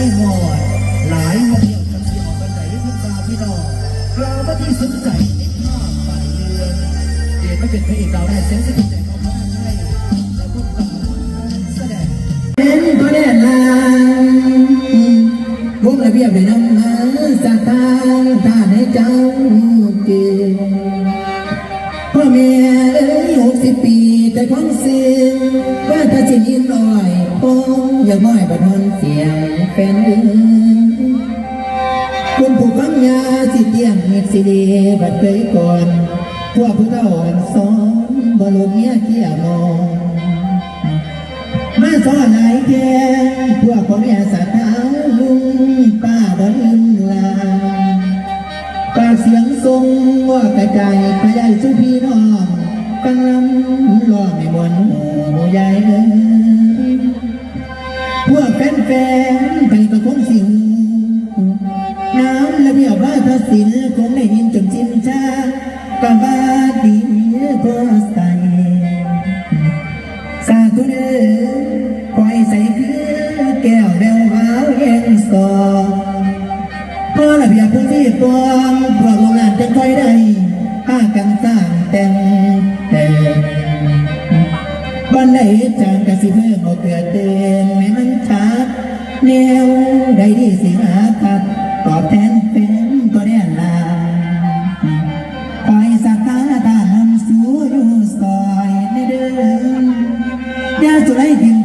ที่หอดหลายโมงเดียวกันที่ออกกันไหนทุกตาพี่น้องกล่าวว่าที่สนใจนิดภาพฝ่ายเรือนเด็กไม่เป็นพระเอกดาได้เสียงสิบใจของพระให้และพวกตาแสดงเป็นพระเดชลางวงระเบียบได้นำมาสร้างทางท่านให้เจ้าเก่งพ่อแม่เอ้ยหกสิบปี แต่ของเสียงว่าถ้าจินอินลอยพงอย่ากม้อยบัดนอนเสียงแฟนเดือนคุณผู้ฟังยาสิเตียงเม็ดสิดีบัดเคยก่อนพวกผู้เฒ่าอันสอนบรุษเมียเกี่ยมองมาสอนไหนแกงพวกพ่อแม่สัตว์าลุงป้าบ่ลืมลาปากเสียงทรงว่ากระจายขยายสู่พี่น้อง ฟังลำร้องให้มวนหูใหญ่เอ้ยพวกแฟนๆไปก็คงสิวน้ำระเบียบว่าทศิลป์คงได้ยินจนชินชากะว่าดีพอใส่สาธุเด้อคอยใส่คือแก้วแบวหาวเย็นสอพอระเบียบพื้นที่ปลอมพวกโรงงานจะค่อยได้ห้ากันสร้างแต่ง อนได้จางกะสิเพื่อบอกเตือเตือนแม้มันชัดแนวใดดีสิหาคับ ตอบแทนเป็นก็ได้ลาคอยสักตาตาลำสูอยู่ซอยในเดินยาสุไรถิ่น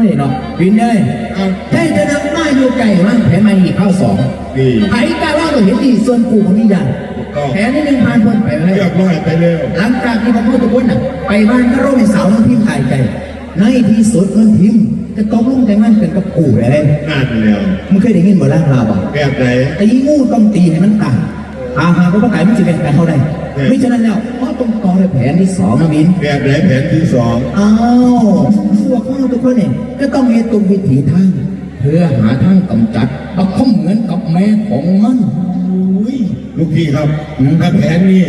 ไม่หรอกวินเลยให้จะนำมาอยู่ไก่มั้งแผนมาอีกข้าวสองนี่ไอ้กาว่าเราเห็นดีส่วนกูของนี่ยันแผนนี้หนึ่งพันคนไปเลยเรียบร้อยไปแล้วหลังจากที่ผมพูดทุกคนน่ะไปบ้านก็ร่มเสาแล้วพิมพ์ถ่ายใจในที่สุดมันพิมพ์จะตกลงใจมันเป็นกับกูเลยงานแล้วมึงเคยได้ยินบ่ล่างลาวบ่แบบไหนตีงูต้องตีให้มันตาย อาหารก็ประกายมันจะเป็นการเท่าใดไม่ฉะนั้นแล้วก็ต้องกองในแผนที่สองนะมินแบบไหนแผนที่สองอ้าวพวกเราทุกคนเนี่ยก็ต้องมีตรงวิถีทางเพื่อหาทางกำจัดเอาข้อเหมือนกับแม่ของมันอุ้ยลูกพี่ครับอืมถ้าแผนนี้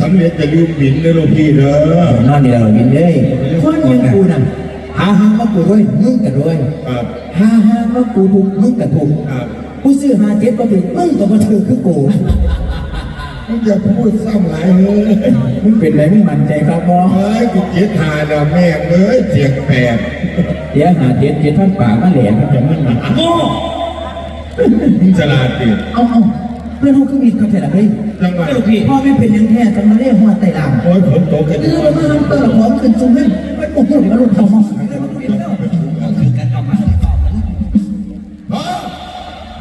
สำเร็จจะลืมบินนะลูกพี่เด้อนอนนี่เราบินเลยคนอยังกูน่ะหาหาว่ากูรวยมึงก็รวยครับหาหาว่ากูถูกมึงก็ถูกครับกูซื้อหาเจ็ดก็ถูกมึงก็มาถือคือกู มึงอย่าพูดซ้ำหลายเลยมึงเป็นไรไม่มั่นใจครับบอเฮ้ยกูเจ็ดหาดาแม่งเลยเสียงแปดเดี๋ยวหาเจ็ดเจ็ดท่านปากมาแหลมมันจะมึงมันโง่มึงฉลาดดิเอาเอาเพื่อนเขาก็มีเขาแค่ละเฮ้ยจังหวะพ่อไม่เป็นอยังแท้จังมาเรียกหัวไตหลังโอ้ยฝนตกกันเออมาเติมของขึ้นสูงขึ้นไม่โอ้โหเดี๋ยวมันหลุดทองมาขายเลยมันเป็นแล้วคือการทำมาพ่อ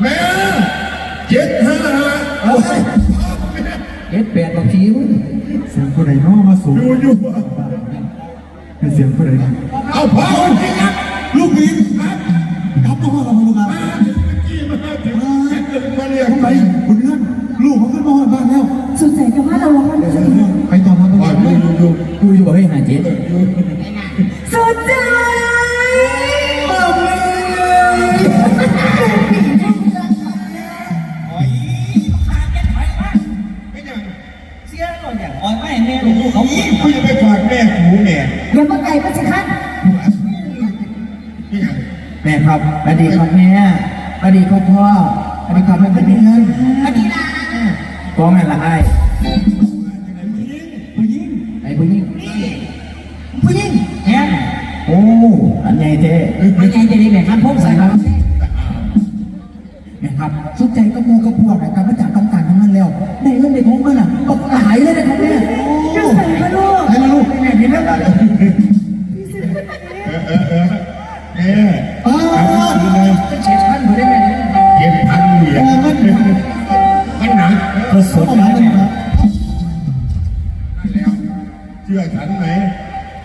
แม่ เอ็ดแปดบางทีมันเสียงคนไหนน้อมาสูงอยู่อยู่เป็นเสียงคนไหนเอาพ่อที่รักลูกบินครับครับพ่อเราลูกครับกี่มาถึงมาเรียกทำไมคุณเลื่อนลูกเขาขึ้นมาหอดบ้านแล้วสงสัยจะว่าเราร้อนจริงไปต่อมาไปพ่อต่ออยู่อยู่กูอยู่บอกให้หาเจ็ดสนใจ ม่ครับสวัสดีครับแม่สวัสดีครับพ่อสวัสดีครับแม่เป็นเงินสวัสดีล่ะก็แม่ละไอ้ผู้หญิงไอ้ผู้หญิงผู้หญิงแอนโอ้อันใหญ่เท่อันใหญ่เท่ดีแมครับพงใส่ครับแม่ครับสุดใจก็มูกระพวกนะครับมาจากต่างๆทั้งนั้นแล้วได้เงินได้องมันอะตกหายเลยนะครับเนี่ย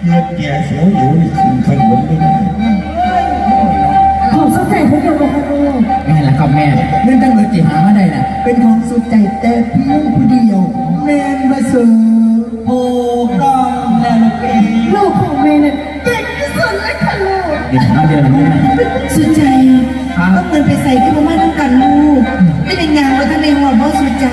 เงียบแก่เสียวหิวนี่ขึ้นข้างบนไม่ได้ของสุดใจขอเราเยค่ะครูแม่ละก็แม่เรื่องตั้งเลยจีหามาได้น่ะ เป็นของสุดใจแต่เพียงผู้เดียวแม่มาสู่ผู้กองแล้วลูกของแม่เนี่ยเก่งที่สุดเลยค่ะลูกเดี๋ยวเดียวแม่สุดใจต้องเงินไปใส่ที่มาม่ต้องการลูกไม่ได้งานมาทั้งในหัวบ่สุดใจ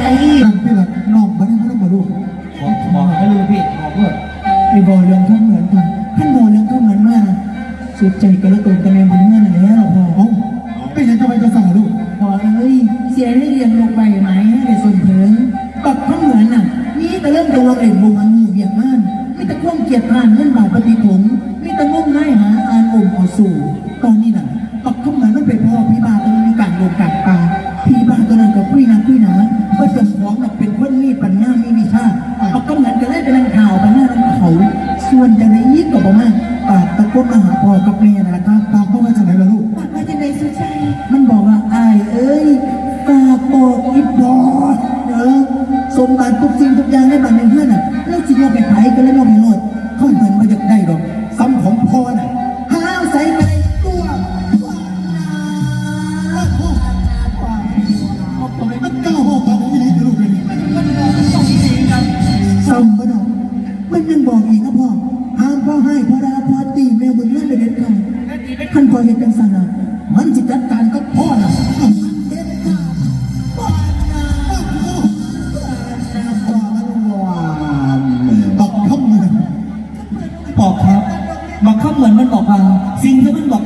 作っちゃいけなくお金を มาหาพ่อกับแม่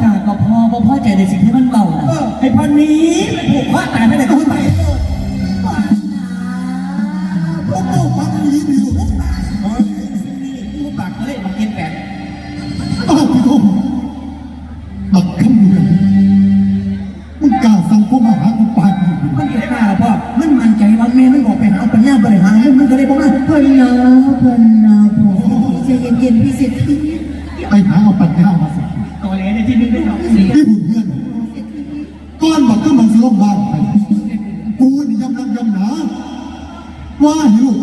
าก็พอบ่พ่อใจในสิ่งที่มันเบาน่ะไอ้พันนี้มันถูกพ่อตายไปไหนก็ไม่ไปพวกตู้พันนี้มีอยู่เฮ้ยลูกปากก็เลยมาเกินแปดอ้าวพี่โต้บกคำเมืองมึงกล่าวสั่งกมาหากูปานมันเกิดอะไรพ่อมันมั่นใจว่าแม่มันบอกไปหาปัญญาบริหารมึงมึงก็เลยบอกว่าเพิ่นนาเพิ่นนาพ่อใจเย็นๆพี่เศรษฐีไปหาเอาปัญญามา you.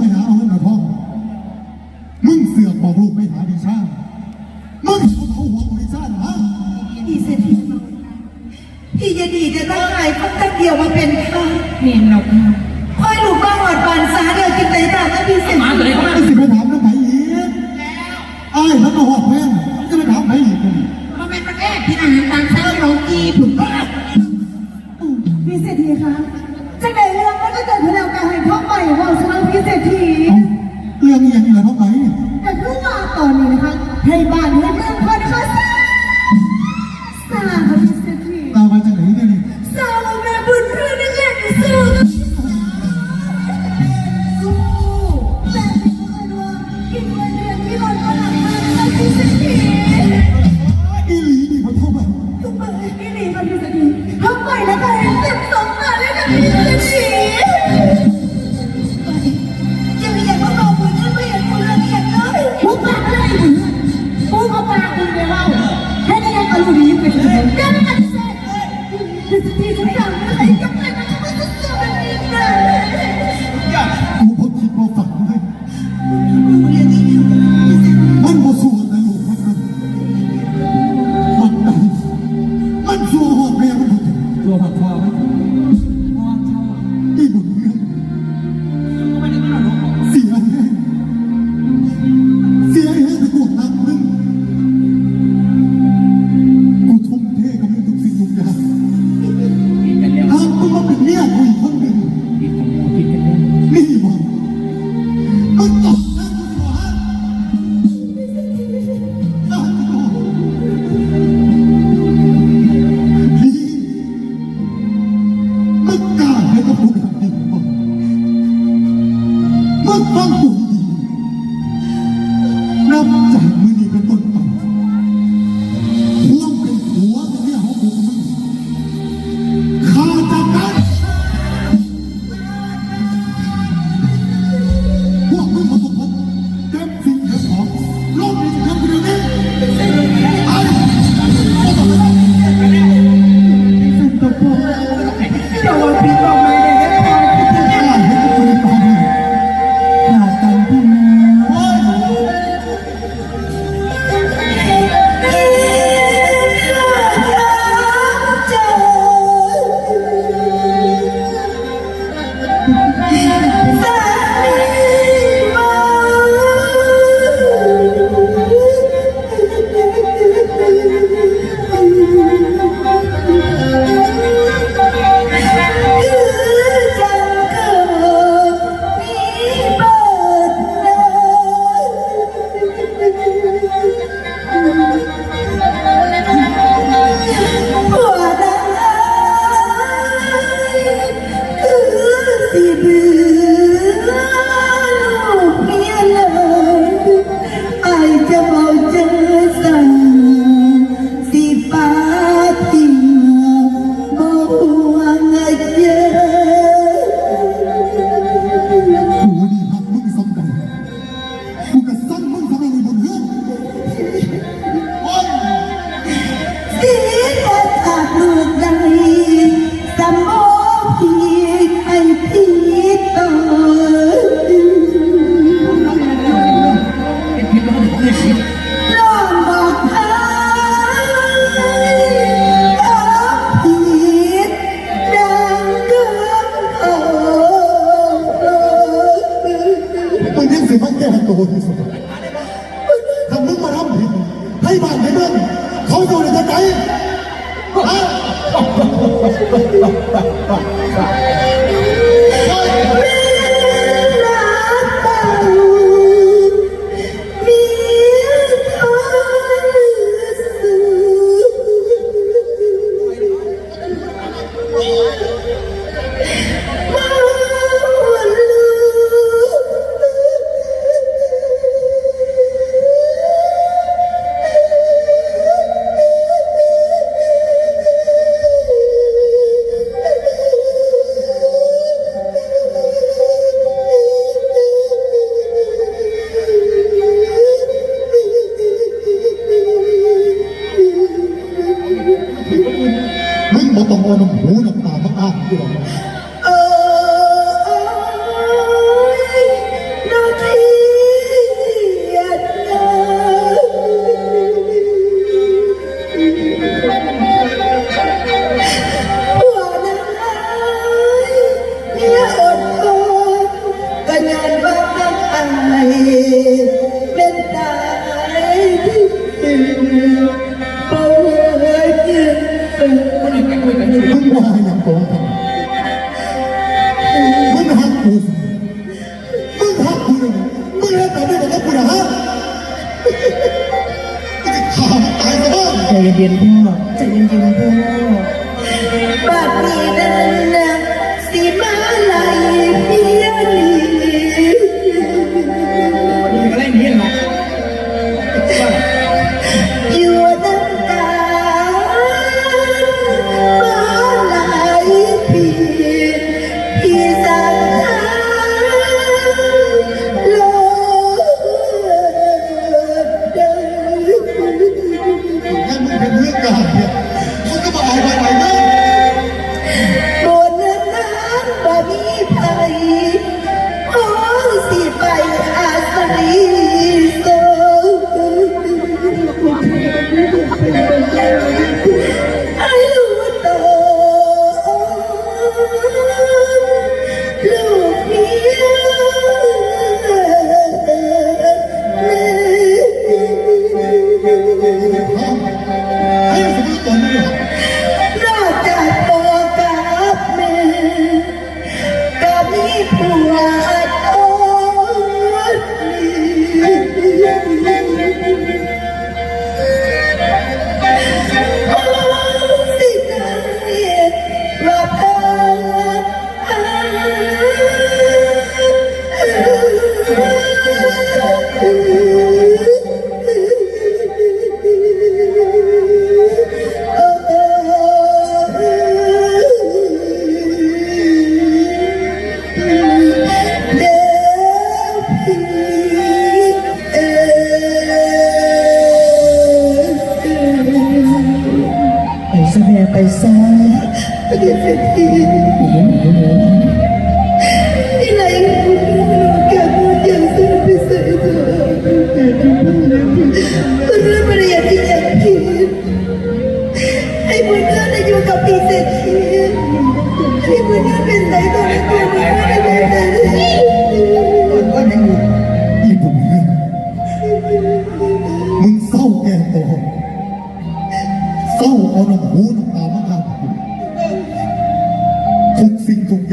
matango ng bunang tama ah, ang ginawa.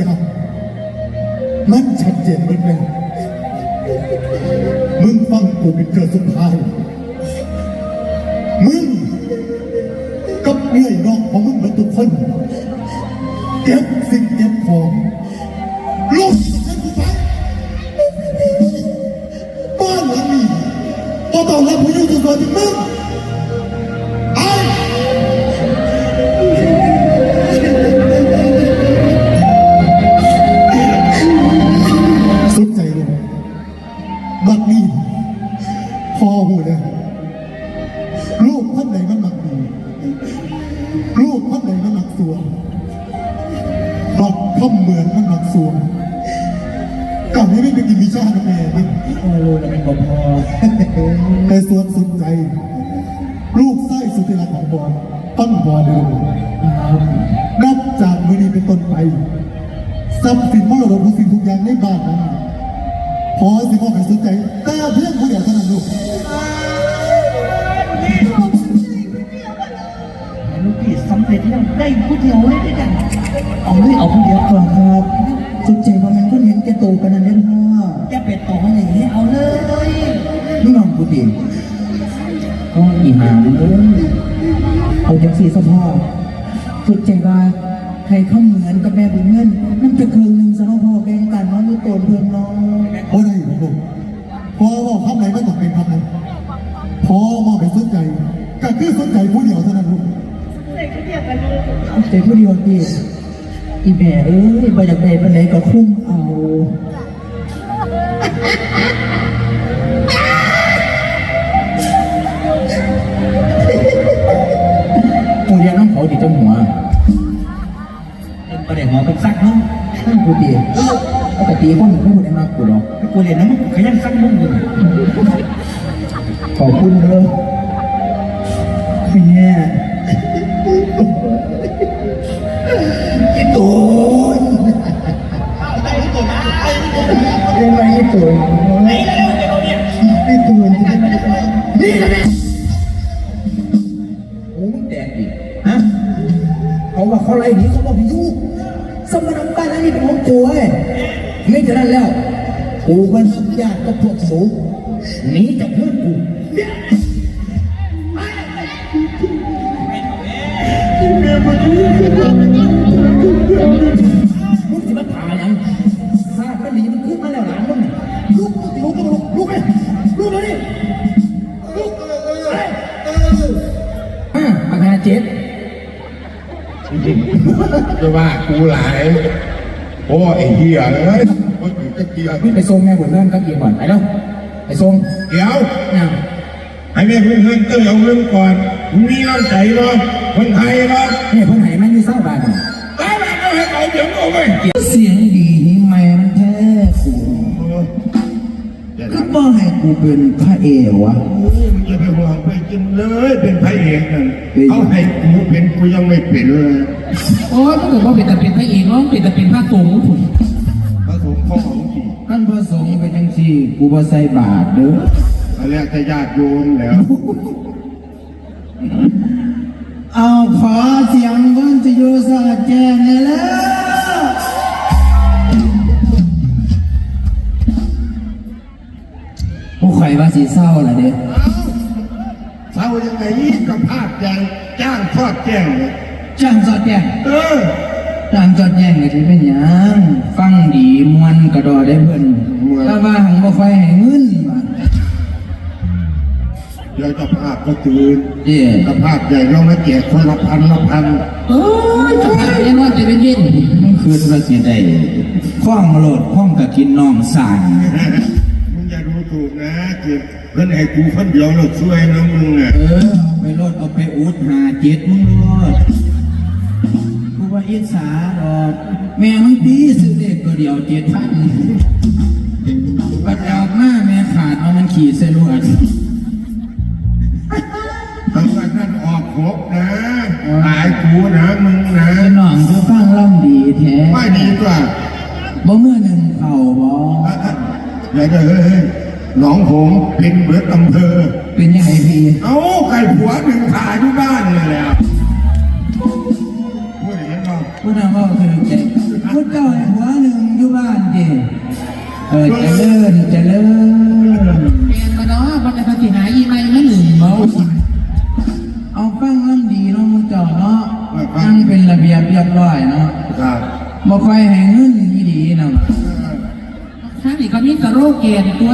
ดับ มันชัดเจนเหมือนกัน นี่น้องกูดิก็อีหามเอ้ยเอาจังสีสพ่อสุดใจว่าให้เขาเหมือนกับแม่บุญเงินนั่นจะคืนหนึ่งสำหรับพ่อแบ่งกันน้องดูตนเพื่อนน้องพอได้ผมบอกพอบอกคำไหนไม่ต้องเป็นคำนั้นพอมองไปสนใจก็คือสนใจผู้เดียวเท่านั้นลูกใจผู้เดียวดิอีแม่เอ้ยไปจากไหนไปไหนก็คุ้มเอา เรียนน้องเขาดีจังหัวประเด็นหัวเป็นซักมึงนั่นกูดิปกติคนไม่พูดได้มากกูหรอกกูเรียนน้ำมึงขยันซักมึงอยู่ขอบคุณเด้อแม่อีตูนเรียนมาอีตูน ไม่ฉะนั้นแล้ว กูมันญาติกับพวกสูงหนีจากเพื่อนกูมึงจะมาถ่ายยังทราบมันหนีมันขึ้นมาแล้วหลานมึงลุกลุกลุกลุกเลยลุกเลยดิลุกเลยอะอาการเจ็ดจะว่ากูหลายโอ้ไอ้เหี้ยเลยคนอยู่ จะเกียร์พี่ไปส่งแม่บุญเริ่มกับอีกก่อนไปแล้วไปส่งเดี๋ยวนะให้แม่เพื่อนเพื่อนเต้ยเอาเรื่องก่อนมึงมีน้ำใจเนาะคนไทยเนาะเนี่ยเพิ่นให้แม่นี่เศร้าบาทตายไปเอาให้เขาเดี๋ยวเอาไปเสียงดีนี่แม่มันแท้กูอย่าก็ทำบ่ให้กูเป็นพระเอกวะโอ้ยมึงอย่าไปห่วงไปกินเลยเป็นพระเอกนั่นเขาให้กูเป็นกูยังไม่เป็นเลยโอ้ยถ้าเกิดว่าเป็นแต่เป็นพระเอกน้องเป็นแต่เป็นพระสงฆ์ผุนพระสงฆ์พ่อของ พี่ท่านพระสงฆ์เป็นจังซี่กูบ่ใส่บาทเด้ออันแรกจะญาติโยมแล้ว เอาขอเสียงเพิ่นจะอยู่สอดแจ้งเลยแล้ว ผู้ใครว่าสีเศร้าล่ะเด้เศร้ายังไงกับภาพแจงจ้างทอดแจ้งเลยจ้างสอดแจ้งเออ จ้างสอดแจ้งก็สิเป็นหยังฟังดีมวนกระดอได้เพิ่นถ้าว่าหังบ่ค่อยให้เงินว่ะเดี๋ยวเจะภาพก็ตื่นเด้เจะภาพใหญ่เรามาแจกคนละพันละพันเอ้ยจะพาเรียนว่าจะเป็นเย็นมันคือว่าสิได้ข้องโลดข้องก็กินน้องสายมึงอย่าดูถูกนะเกิดเพื่อนให้กูคนเดียวเราช่วยนะมึงอะเออเอาไปโลดเอาไปอุดหาเจ็ดมึงโลดกูว่า อิสาดอกแม่มึงตีซื้อเด็กตัวเดียวเจ็ดพันปัดออกมาแม่ขาดเอามันขี่ใส่ลวดทั้งวันนั้นออกครบนะหายกูนะมึงนะไอ้น้องคือฟังล่ำดีแท้ไม่ดีกว่าบ่เมื่อหนึ่งเข่าบ่เดี๋ยวเดี๋ยวเฮ้ยเฮ้ยหนองหงส์เป็นเบิดอำเภอ เป็นยังไงพี่ เอาไก่ผัวหนึ่งขาอยู่บ้านนี่แหละพูดอย่าง นั้นเนาะพูดว่าคือใจพูดเจ้าหัวหนึ่งอยู่บ้านเดิเออเจริญเจริญเรียนมาเนาะมันจะภาษีหาอีไม่ไม่หนึ่งเมาเอาฟังล่ำดีเนาะมึงเจ้าเนาะนั่งเป็นระเบียบเรียบร้อยเนาะครับบ่ค่อยให้เงินดีๆเนาะข้างนี้ก็มีกระโรคเกณฑ์ตัว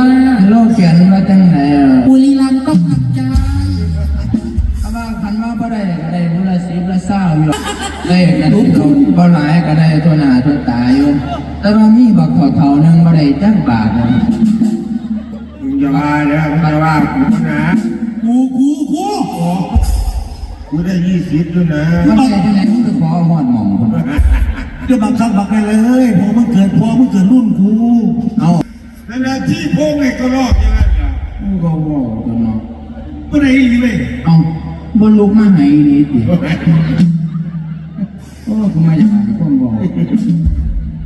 ก็ได้อีเลยเอาบ่ลุกมาให้นี่ติโอ้กูมาจากคนบอก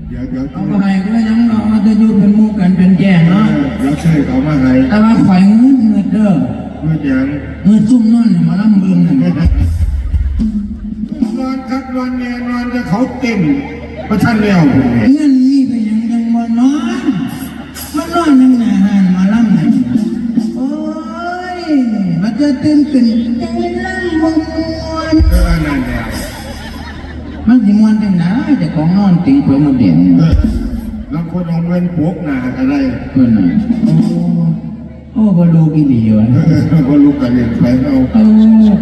เดี๋ยวเดี๋ยวเอาไปให้ก็ยังเนาะมันจะอยู่เป็นหมู่กันเป็นแก่งเนาะเดี๋ยวช่วยเขามาให้แต่ว่าข่อยเงินเงินเด้อเมื่อยังเงินซุ่มนั่นน่ะมาลำเบิ่งนั่นนอนคัดนอนแน่นอนจะเขาเต็มพระท่านแล้วผมเนี่ย เงิน จะตื่นขึ้นใจล่ำมวนเออนั่นแล้วมันสิมวนจังนะแต่ของนอนติงเพื่อมาเด่นเออแล้วคนเอาเงินพวกหนาอะไรเพื่อนน่ะโอ้โอ้บอลูกอีหลีวะเออก็ลูกกันเรียนไปเอาโอ้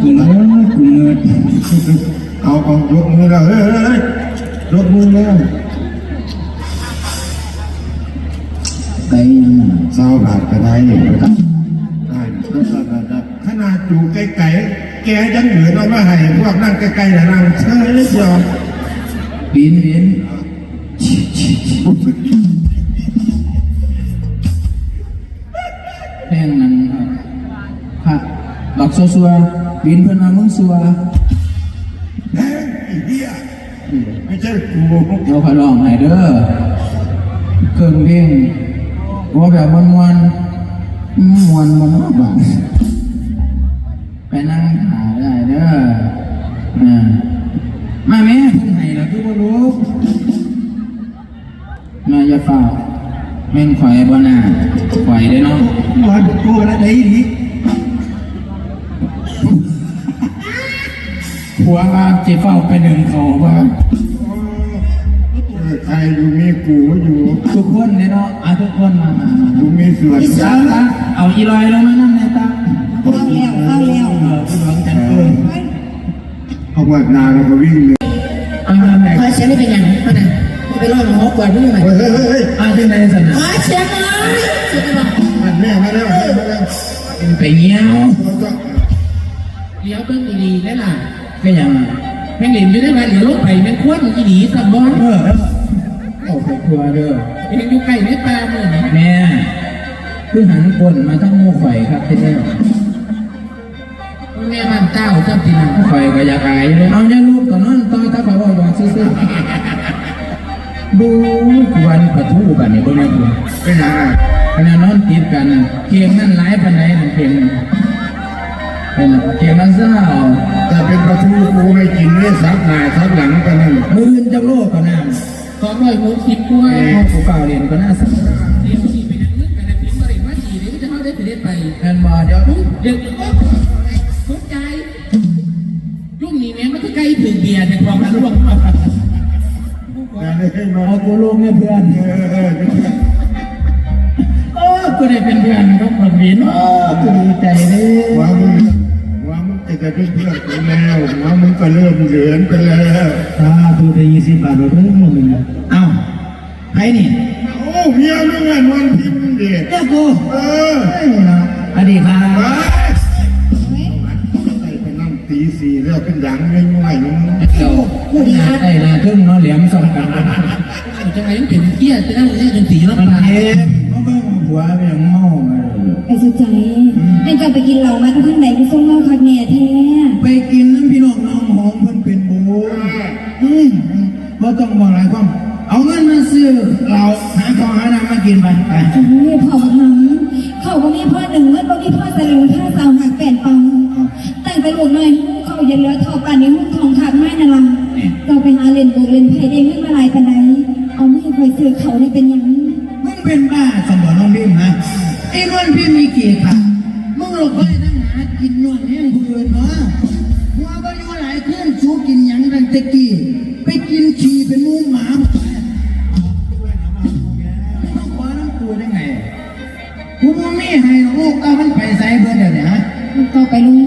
กูเงินกูเงินเอาเอายกมือแล้วเฮ้ยเฮ้ยเฮ้ยยกมือแล้วไปยังน่ะสาวบาทก็ได้อยู่ครับได้ได้ได้ได้ข นาดอยู่ไกลๆแกยังเหลือเอามาให้พวกนั่งใกล้ๆนะนั่งเฉยเลยยอมบินบินแพงนั้นครับบักซัวๆบินเพิ่นมามึงซัวแม่งไอ้เหี้ยไม่ใช่กูเดี๋ยวขอลองให้เด้อเครื่องเพลงว่าแบบมวนมวนมวนมวนมากบ้าง ไปนั่งหาได้เด้ออ่ามาแม่เพิ่งให้แล้วคือบ่รู้มาอย่าเฝ้าแม่นข่อยบ่น่าข่อยเด้เนาะมาดูกูแล้วไหนดีผัวว่าสิเฝ้าไปหนึ่งเขาว่าเออใครอยู่มีกูอยู่ทุกคนเนาะอะทุกคนมามาดูมีส่วนตาตาเอาอีลอยลงมานั่นเลยตาเข้า แล้วเขาเออคุณหวังจันเออเอานแล้วก็วิ่งเลยเอามาไหนขอเสียงไม่เป็นย่างนั้นนะไปรอดมาหอกว่าเพื่อนใหม่เฮ้ยเฮ้ยเฮ้ยอาที่ไหนสนะขอเสียงหน่อยเสียงหนมันแม่มาแล้วแม่มาแล้วไปเงี้ยวเลี้ยวเบิ้งดีๆได้ล่ะก็ยังแม่งเหลิมอยู่ได้ไหมเหลียวลงไปแม่งควนอีดีสับบอลเออโอ้ไปครัวเด้อเองอยู่ใกลไม่ปลาเมื่อแม่เพิ่งหันคนมาทั้งหมูข่ครับที่นี่ แม่บ้านเจ้าเจ้าตีนข่อยก็อยากอายเลยเอาอย่าลูกก่อนนอนต่อถ้าข่อยบอกบอกซื่อๆดูวันปะทูกันนี่บ่แม่นบ่เป็นยังไงขณะนอนติดกันน่ะเกียงนั่นหลายปานไหนมันเกียงนั่นเป็นน่ะเกียงนั่นเศร้าแต่เป็นประตูกูไม่กินเนี่ยซับหน้าซับหลังกันนั่นมืออื่นจักโลกก็น่าสองร้อยหกสิบกว่าพ่อกูเก่าเรียนก็น่าสนเรียนที่ไปนั่งนึกกันนะพิมพ์บริมาจีเดี๋ยวจะเข้าได้ไปได้ไปเงินบ่เดี๋ยวเดี๋ย ล้ถึงเบียร์แต่ความนั้นร่วงมาแต่ได้ให้นอเอานกูลงเนี่ยเพื่อนเออเออโอ้กูได้เป็นเพื่อนก็คนวินโอ้กูดีใจเลยว่ามึงว่ามึงจะจะเป็นเพื่อนกูแล้วว่ามึงก็เริ่มเหลือนไปแล้วตาดูได้ยี่สิบบาทเพิ่มมึงเอ้าใครนี่โอ้เมียมึงอะนอนพิมพ์เด็กเจ้ากูเออเฮ้ยเนาะอดีตครัไปบไปนั่งตี สี่แล้วเป็นอย่างไม่ง่ายมึงเจ้าหน้าได้ละทึ่งเนาะเหลี่ยมสองกันจังไงมันเป็นเกี้ยจะได้เรียกดนตรีแล้วมันมันเอ็มมันเบิ่งหัวเป็นอย่างเมามาเลยไอ้สุดใจให้กลับไปกินเหล้ามาทั้งไหนกูส่งเหล้าคักแน่แท้ไปกินน้ำพี่น้องน้องหอมเพิ่นเป็นบุญอืมบ่ต้องบอกหลายความเอาเงินมาซื้อเราหาของหาน้ำมากินไปไปโอ้ยพ่อบักหำเขาบ่มีพ่อหนึ่งเงินบ่มีพ่อสลึงท่าสาวหักแปดปังแต่งไปลูกหน่อยเขา อย่าเหลือเท่ากันในหุ้นทองขาดไม้นั่นล่ะเราไปหาเล่นโบกเล่นไพ่ได้เงินมาหลายปานใดเอาไม่คอยซื้อเขาได้เป็นหยังมึงเป็นบ้าสมบัติน้องพิมพ์นะไอ้นวลพิมพ์มีกี่ขามึงหลบไปนั่งหากินนวลแห้งผู้อื่นเนาะหัวก็อยู่หลายคืนสูกินหยังดังตะกี้ไปกินขี่เป็นหมูหมาหมดไปเอาขวาน้ำตัวได้ไงกูบ่มีให้หรอกลูกเอามันไปใส่เพื่อนเดี๋ยวนี้ฮะต่อไปลุง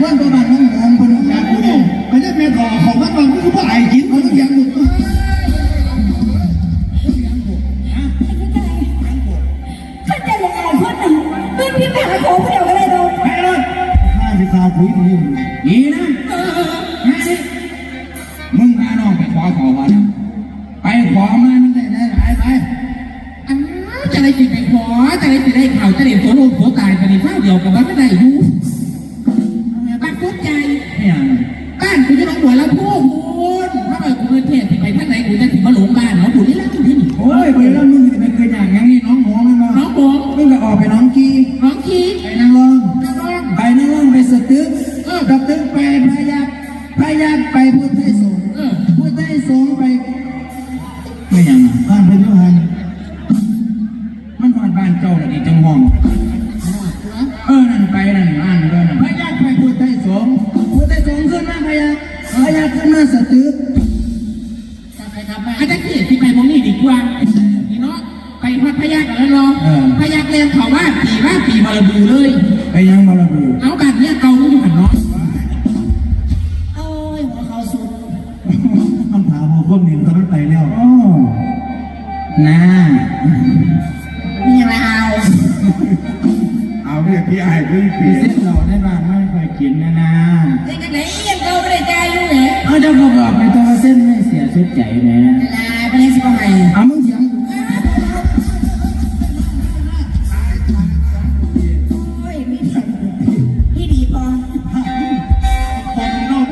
พันกว่าบาทน้องหอมเพิ่นอากอยู่นี่ไปเรียแม่ขอของพันบาทก็คือบ่อายกิน